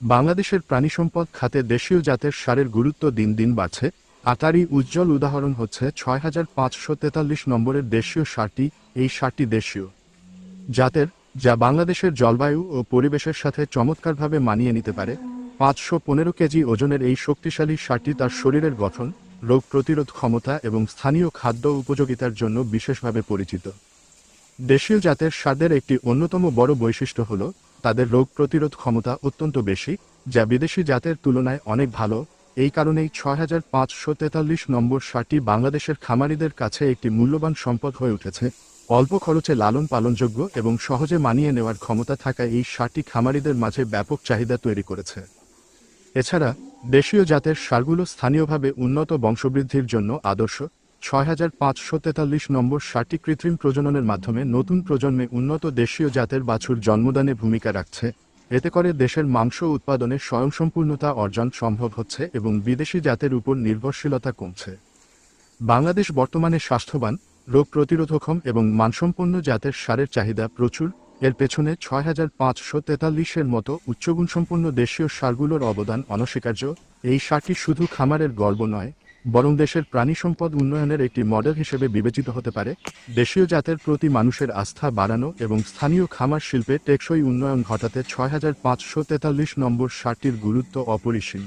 বাংলাদেশের প্রাণিসম্পদ খাতে দেশীয় জাতের সারের গুরুত্ব দিন দিন বাড়ছে। আর তারই উজ্জ্বল উদাহরণ হচ্ছে ছয় হাজার পাঁচশো তেতাল্লিশ নম্বরের দেশীয় সারটি, এই সারটি দেশীয় জাতের, যা বাংলাদেশের জলবায়ু ও পরিবেশের সাথে চমৎকারভাবে মানিয়ে নিতে পারে। পাঁচশো পনেরো কেজি ওজনের এই শক্তিশালী সারটি তার শরীরের গঠন, রোগ প্রতিরোধ ক্ষমতা এবং স্থানীয় খাদ্য উপযোগিতার জন্য বিশেষভাবে পরিচিত। দেশীয় জাতের স্বাদের একটি অন্যতম বড় বৈশিষ্ট্য হল তাদের রোগ প্রতিরোধ ক্ষমতা অত্যন্ত বেশি, যা বিদেশি জাতের তুলনায় অনেক ভালো। এই কারণেই ছয় হাজার পাঁচশো তেতাল্লিশ নম্বর সারটি বাংলাদেশের খামারিদের কাছে একটি মূল্যবান সম্পদ হয়ে উঠেছে। অল্প খরচে লালন পালনযোগ্য এবং সহজে মানিয়ে নেওয়ার ক্ষমতা থাকা এই সারটি খামারিদের মাঝে ব্যাপক চাহিদা তৈরি করেছে। এছাড়া, দেশীয় জাতের সারগুলো স্থানীয়ভাবে উন্নত বংশবৃদ্ধির জন্য আদর্শ। ছয় হাজার পাঁচশো তেতাল্লিশ নম্বর সারটি কৃত্রিম প্রজননের মাধ্যমে নতুন প্রজন্মে উন্নত দেশীয় জাতের বাছুর জন্মদানে ভূমিকা রাখছে। এতে করে দেশের মাংস উৎপাদনে স্বয়ংসম্পূর্ণতা অর্জন সম্ভব হচ্ছে এবং বিদেশি জাতের উপর নির্ভরশীলতা কমছে। বাংলাদেশ বর্তমানে স্বাস্থ্যবান, রোগ প্রতিরোধক্ষম এবং মানসম্পন্ন জাতের সারের চাহিদা প্রচুর। এর পেছনে ছয় হাজার পাঁচশো তেতাল্লিশের মতো উচ্চগুণসম্পন্ন দেশীয় সারগুলোর অবদান অনস্বীকার্য। এই সারটি শুধু খামারের গর্ব নয় বরং দেশের প্রাণী সম্পদ উন্নয়নের একটি মডেল হিসেবে বিবেচিত হতে পারে। দেশীয় জাতের প্রতি মানুষের আস্থা বাড়ানো এবং স্থানীয় খামার শিল্পে টেকসই উন্নয়ন ঘটাতে ছয় হাজার পাঁচশো তেতাল্লিশ নম্বর সারটির গুরুত্ব অপরিসীম।